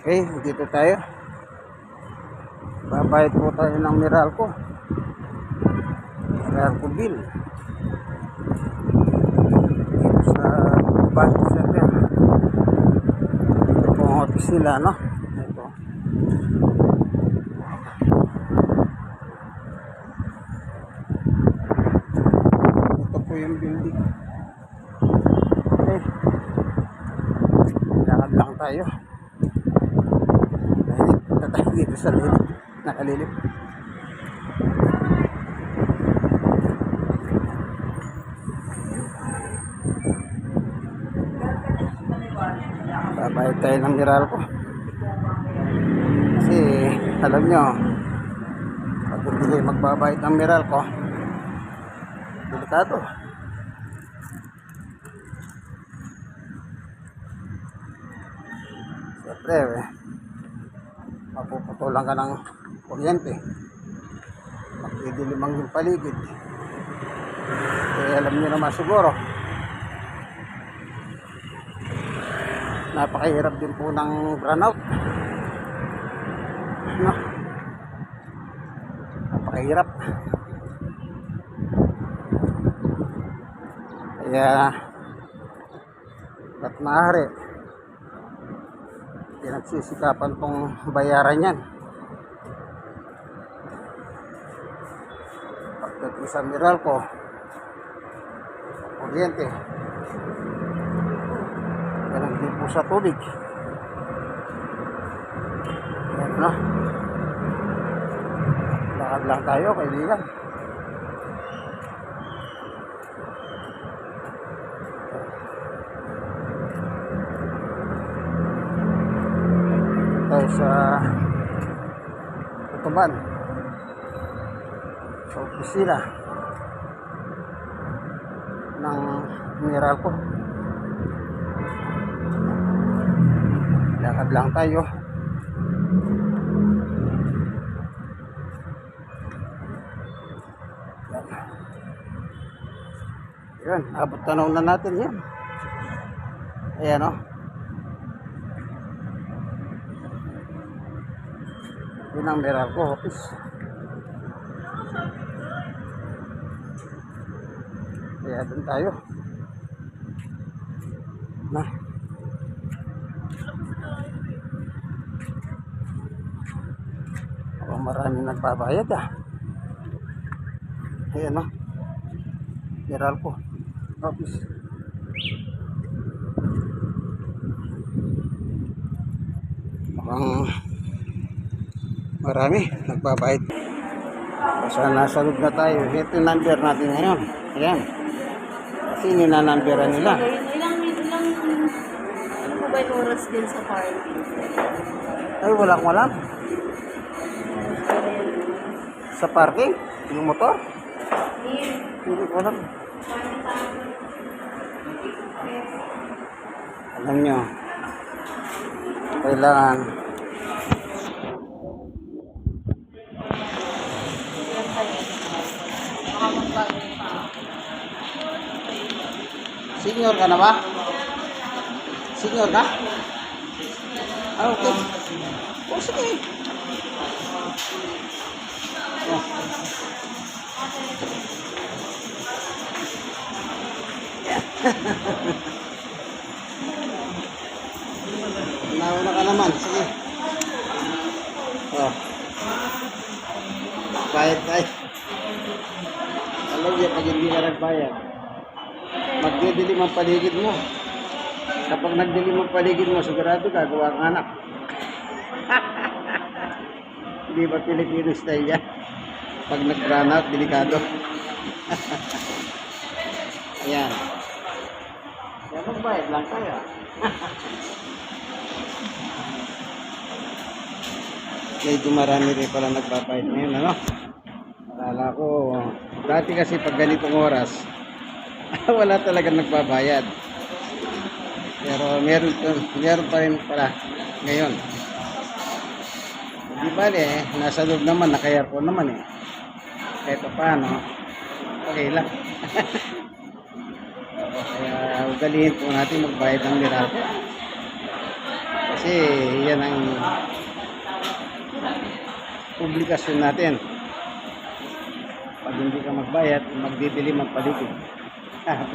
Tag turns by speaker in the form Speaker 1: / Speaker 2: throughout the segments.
Speaker 1: Okay, dito tayo. Babayad po tayo ng Meralco. Meralco bill. Dito sa bank center. Ito po ang office nila, no? Ito. Ito po yung building. Okay. Lakad lang tayo. Punta tayo dito sa lilim. Nakalilim. Babayad tayo ng miral ko. Kasi alam nyo, pag hindi magbabayad ng miral ko, delikado. Siyempre, eh, mapuputulan ka ng kuryente. Magdidilimang yung paligid. Eh, alam niyo naman siguro, napakahirap din po ng brownout. No? Napakahirap. Kaya, ba't maaari, pinagsisikapan pong bayaran yan. Pagdating sa Meralco, kuryente, ganun din po sa tubig. Yan na. Lakad lang tayo, kaibigan. tayo sa Tutuban sa opisina ng Meralco lakad lang tayo. Yan. Abot tanaw na natin yan. Ayan o yun ang Meralco office kaya dun tayo na Oh, maraming nagbabayad ah. Ayan o. Meralco. Office. Mukhang marami nagbabayad. Basta nasa loob na tayo. Ito yung number natin ngayon. Ayan. Kasi ninanumberan nila.
Speaker 2: Ilang, ilang, ano ba yung oras din sa party?
Speaker 1: Ay, wala akong alam. Sa parking? Yung motor? Hindi ko alam. Alam nyo, kailangan Senior ka na ba? Senior ka? Ah, okay. Oh, sige. Oh. Nauna ka naman. Sige. Oh. Bayad tayo. Alam niya, pag hindi ka nagbayad, magdidilim ang paligid mo. Kapag nagdilim ang paligid mo, sigurado gagawa kang anak. Hindi ba Filipino style yan? Pag nag-run out, delikado. Ayan. Kaya magbayad lang tayo. Medyo marami rin pala nagbabayad ngayon, ano? Akala ko, dati kasi pag ganitong oras, wala talaga nagbabayad. Pero meron, meron pa rin pala ngayon. Di ba eh, nasa loob naman, naka-aircon naman eh. Kahit pa paano, okay lang. Kaya ugalihin po natin magbayad ng Meralco. Kasi yan ang publikasyon natin. Pag hindi ka magbayad, magdidili magpaligid. Okay.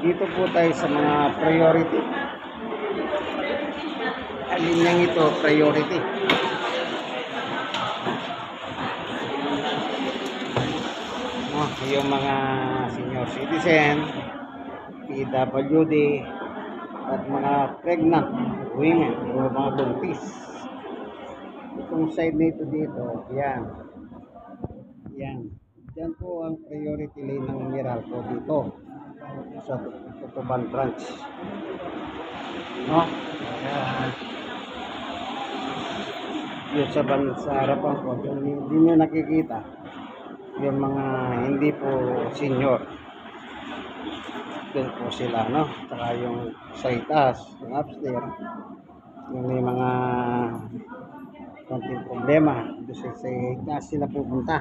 Speaker 1: Dito po tayo sa mga priority. Alin niyang ito priority. Yung mga senior citizen, PWD, at mga pregnant women, o mga buntis. Itong side na ito dito, yan. Yan. Yan po ang priority lane ng Meralco dito sa Tutuban branch. No? Kaya, yun sa, ban, sa harapan ko, hindi nyo nakikita, yung mga hindi po senior. Doon po sila, no? Saka yung sa itaas, yung upstairs, yung may mga konting problema, doon sa, sa sila pupunta.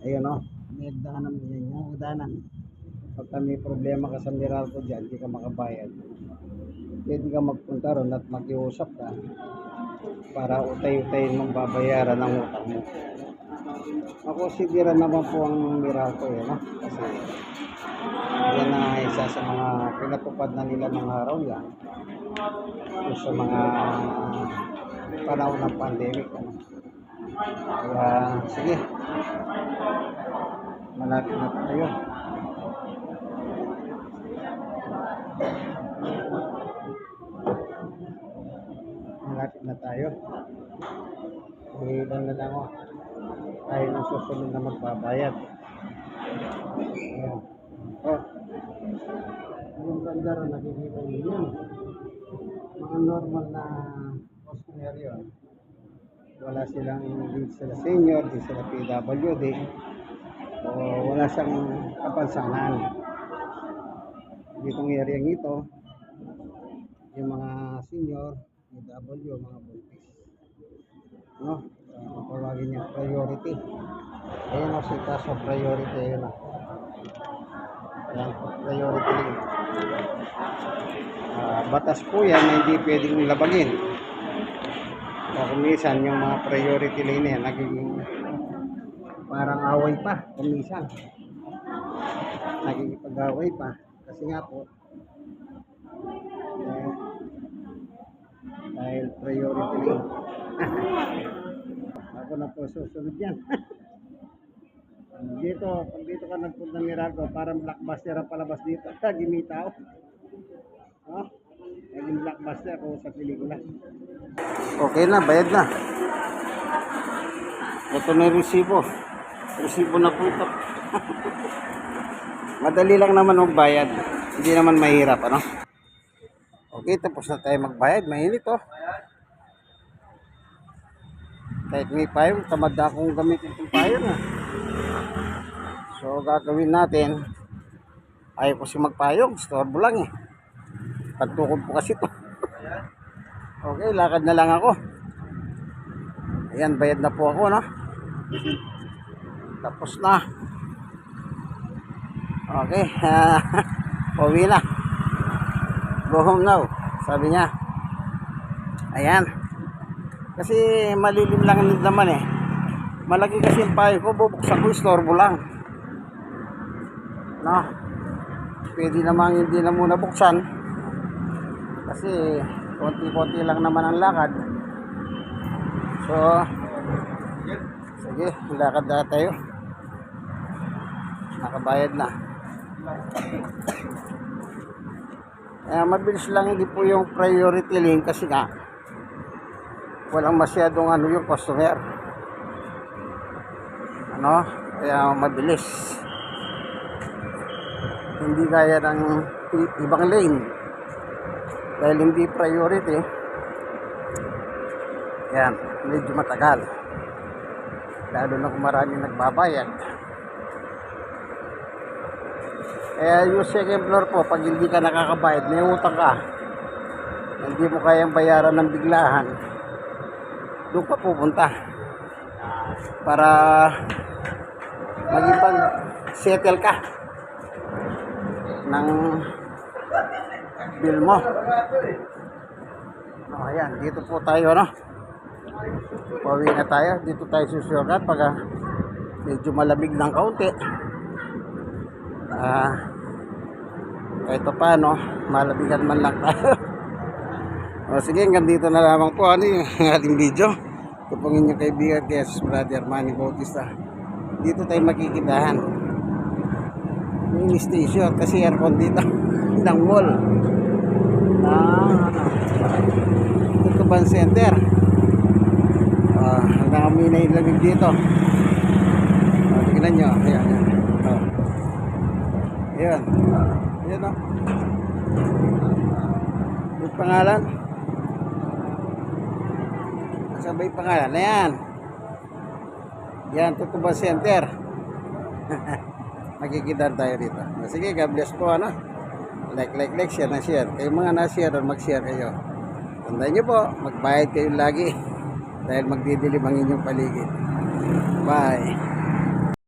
Speaker 1: Ayun, no? May daanan mo yan, yung daanan. Pagka may problema ka sa Meralco dyan, hindi ka makabayad. Pwede ka magpunta ron at makiusap ka para utay-utayin mong babayaran ng utang mo. Ako sidira naman po ang Meralco eh, no? Kasi yan na isa sa mga pinatupad na nila ng araw yan. Yung sa mga panahon ng pandemic. Ano? Kaya, sige. Malapit na tayo. Malapit na tayo. Ilan na lang ako. Tayo ng susunod na magbabayad. Ayan. Oh. Yung ganda rin nakikita niyo yun. Mga normal na customer yun. Wala silang hindi sila senior, hindi sila PWD. O wala siyang kapansanan. Ditong area ito, yung mga senior, PW, mga buntis. No? Uh, tawagin niya priority. Ayan o, sita sa priority. Ayan o. Ayan, priority. Ah, batas po yan na hindi pwedeng labagin. Kaya kumisan yung mga priority lane yan, nagiging parang away pa, kumisan. Nagiging pag-away pa. Kasi nga po, dahil priority lane. Ako na po susunod yan. dito, pag dito ka nagpunta ng Mirago, parang blockbuster ang palabas dito. Gimita ako. Oh, naging blockbuster ako sa pelikula. Okay na, bayad na. Ito na yung resibo. Resibo na po ito. Madali lang naman magbayad. Hindi naman mahirap, ano? Okay, tapos na tayo magbayad. Mainit, oh. Kahit may payong, tamad na akong gamitin itong payong, ah. So, gagawin natin, ayaw ko si magpayong, storbo lang, eh. Pagtukod po kasi to. okay, lakad na lang ako. Ayan, bayad na po ako, no? Tapos na. Okay, ah, uwi na. Go home now, sabi niya. Ayan. Kasi malilim lang naman eh. Malaki kasi yung payo ko, bubuksan ko, istorbo lang. No? Pwede namang hindi na muna buksan. Kasi konti-konti lang naman ang lakad. So, sige, lakad na tayo. Nakabayad na. Eh, mabilis lang din po yung priority lane kasi nga walang masyadong ano yung customer. Ano? Kaya mabilis. Hindi gaya ng ibang lane. Dahil hindi priority. Yan, medyo matagal. Lalo na kung marami nagbabayad. Kaya yung second floor po, pag hindi ka nakakabayad, may utang ka. Hindi mo kayang bayaran ng biglahan, doon ka pupunta. Para magipag settle ka ng bill mo. Oh, ayan, dito po tayo, no? Pauwi na tayo. Dito tayo susukat pag ah, medyo malamig ng kaunti. Ah, kahit pa paano, malabigan man lang tayo. o sige, hanggang dito na lamang po ano yung ating video. Ito pong inyong kaibigan, yes, brother Manny Bautista. Dito tayo makikitahan. Mini station kasi aircon dito ng mall. Ah, ano. Tutuban Center. Ah, hanggang kami na ilamig dito. Ah, tingnan nyo. Ayan, ayan. Oh. Ayan. Ayan o. Yung pangalan. Nasabay pangalan. Ayan. Yan, Tutuban Center. Makikita tayo dito. Sige, God bless po, ano? Like, like, like, share na share. Kayo mga na-share, mag-share kayo. Tandaan nyo po, magbayad kayo lagi. Dahil magdidilim ang inyong paligid. Bye.